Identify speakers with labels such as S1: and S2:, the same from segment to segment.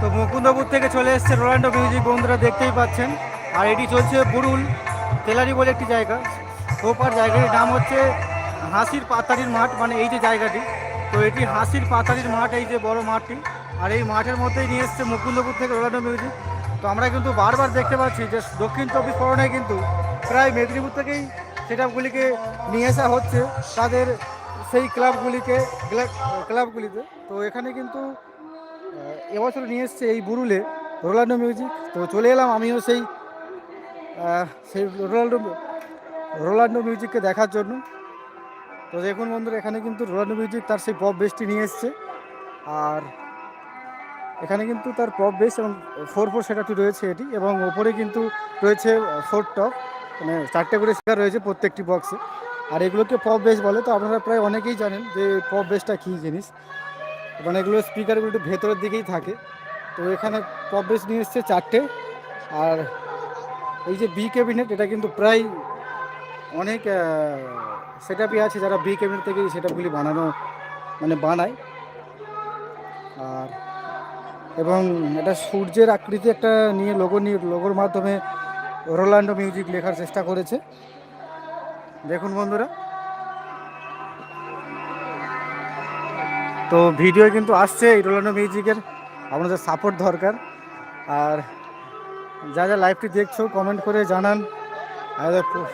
S1: তো মুকুন্দপুর থেকে চলে এসছে রোলান্ডো মিউজিক, বন্ধুরা দেখতেই পাচ্ছেন। আর এটি চলছে বুরুল, তেলারি বলে একটি জায়গা। ওপার জায়গাটির নাম হচ্ছে হাসির পাতারির মাঠ মানে এই যে জায়গাটি। তো এটি হাসির পাতারির মাঠ, এই যে বড় মাঠটি। আর এই মাঠের মধ্যেই নিয়ে এসছে মুকুন্দপুর থেকে রোলান্ডো মিউজিক। তো আমরা কিন্তু বারবার দেখতে পাচ্ছি যে দক্ষিণ চব্বিশ পরগনায় কিন্তু প্রায় মেদিনীপুর থেকেই সেটআপগুলিকে নিয়ে আসা হচ্ছে। তাদের সেই ক্লাবগুলিকে ক্লাবগুলিতে। তো এখানে কিন্তু এবছর নিয়ে এসছে এই বুরুলে রোনাল্ডো মিউজিক। তো চলে এলাম আমিও সেই সেই রোনাল্ডো রোনাল্ডো মিউজিককে দেখার জন্য। তো দেখুন বন্ধুরা, এখানে কিন্তু রোনাল্ডো মিউজিক তার সেই পপ বেসটি নিয়ে এসছে। আর এখানে কিন্তু তার পপ বেস এবং ফোর ফোর সেটাটি রয়েছে এটি এবং ওপরে কিন্তু রয়েছে ফোর টপ মানে চারটে করে স্পিকার রয়েছে প্রত্যেকটি বক্সে আর এগুলোকে পপ বেস বলে, তো আপনারা প্রায় অনেকেই জানেন যে পপ বেসটা কী জিনিস। মানে এগুলো স্পিকারগুলো একটু ভেতরের দিকেই থাকে। তো এখানে পপ বেস নিয়ে এসছে চারটে। আর এই যে বি ক্যাবিনেট এটা কিন্তু প্রায় অনেক সেটআপই আছে যারা বি ক্যাবিনেট থেকে সেটআপগুলি বানানো মানে বানায়। আর এবং এটা সূর্যের আকৃতি একটা নিয়ে লোগো নিয়ে লোগোর মাধ্যমে রোলান্ডো মিউজিক লেখার চেষ্টা করেছে। দেখুন বন্ধুরা। তো ভিডিও কিন্তু আসছে এই রোলান্ডো মিউজিকের আপনাদের সাপোর্ট দরকার। আর যা যা লাইভটি দেখছ কমেন্ট করে জানান। আর প্র-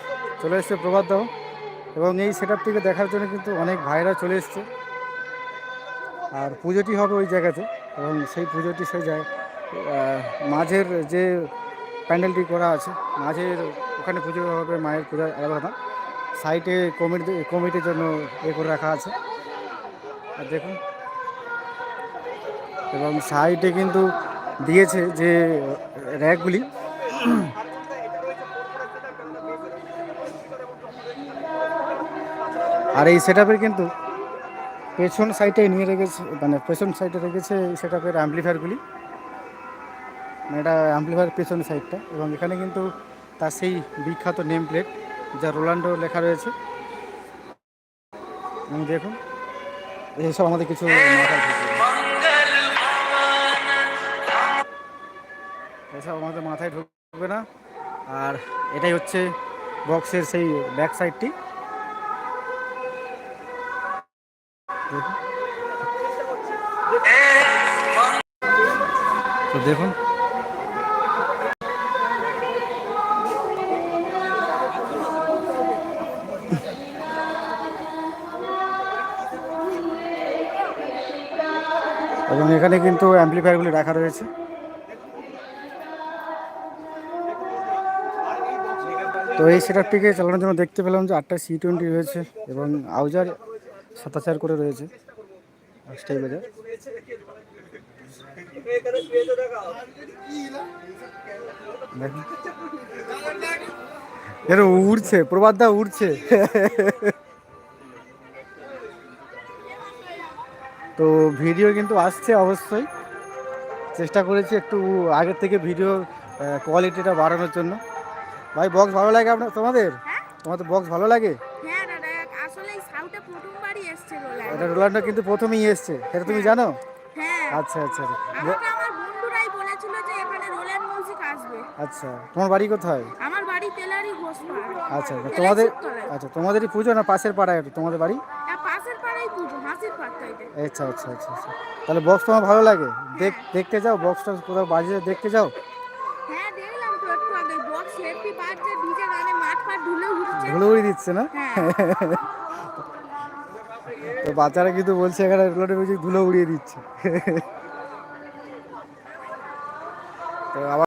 S1: চলে এসছে প্রভাত দাও। এবং এই সেটআপটিকে দেখার জন্য কিন্তু অনেক ভাইরা চলে এসছে। আর পুজোটি হবে ওই জায়গাতে। এবং সেই পুজোটি সেই জায়গায় মাঝের যে প্যান্ডেলটি করা আছে, মাঝের ওখানে পুজো হবে মায়ের পূজা আলাদা সাইডে কমিটি কমিটির জন্য এ করে রাখা আছে। আর দেখুন। এবং সাইডে কিন্তু দিয়েছে যে র্যাকগুলি। আর এই সেট কিন্তু পেছন সাইডে নিয়ে রেখেছে মানে পেছন সাইডে রেখেছে এই সেট আপের অ্যাম্পলিফায়ারগুলি মানে এটা অ্যাম্পলিফায়ার পেছন সাইডটা। এবং এখানে কিন্তু তার সেই বিখ্যাত নেম প্লেট যা রোলান্ডো লেখা রয়েছে। দেখুন এইসব আমাদের কিছু। এসব আমাদের মাথায় ঢুকবে না আর এটাই হচ্ছে বক্সের সেই ব্যাক সাইডটি দেখুন। এবং এখানে কিন্তু অ্যাম্পলিফায়ারগুলি রাখা রয়েছে। তো এই সেটআপটিকে চালানোর জন্য দেখতে পেলাম যে আটটা সি টোয়েন্টি রয়েছে এবং আউজার সাতাচার করে রয়েছে। স্টাই বাজার। দেখুন। উড়ছে, প্রবাদ দা উড়ছে। তো ভিডিও কিন্তু আসছে অবশ্যই। চেষ্টা করেছি একটু আগের থেকে ভিডিও কোয়ালিটিটা বাড়ানোর জন্য। ভাই বক্স ভালো লাগে আপনার তোমাদের? তোমাদের বক্স ভালো লাগে?
S2: হ্যাঁ
S1: এটা রোলান্ডো কিন্তু প্রথমেই এসছে সেটা তুমি জানো?
S2: হ্যাঁ।
S1: আচ্ছা আচ্ছা আচ্ছা।
S2: আসবে।
S1: আচ্ছা তোমার বাড়ি কোথায়?
S2: আমার বাড়ি তেলারি
S1: আচ্ছা আচ্ছা তোমাদের আচ্ছা তোমাদেরই পুজো না পাশের পাড়ায়? তোমাদের বাড়ি? আচ্ছা আচ্ছা আচ্ছা আচ্ছা। তাহলে বক্স তোমার ভালো লাগে? দেখ দেখতে যাও বক্সটা কোথাও বাজিয়ে দেখতে যাও।
S2: হ্যাঁ উঠছে।
S1: ধুলোই দিচ্ছে না?
S2: হ্যাঁ।
S1: তো বাচ্চারা কিন্তু বলছে এখানে মিউজিক ধুলো উড়িয়ে দিচ্ছে।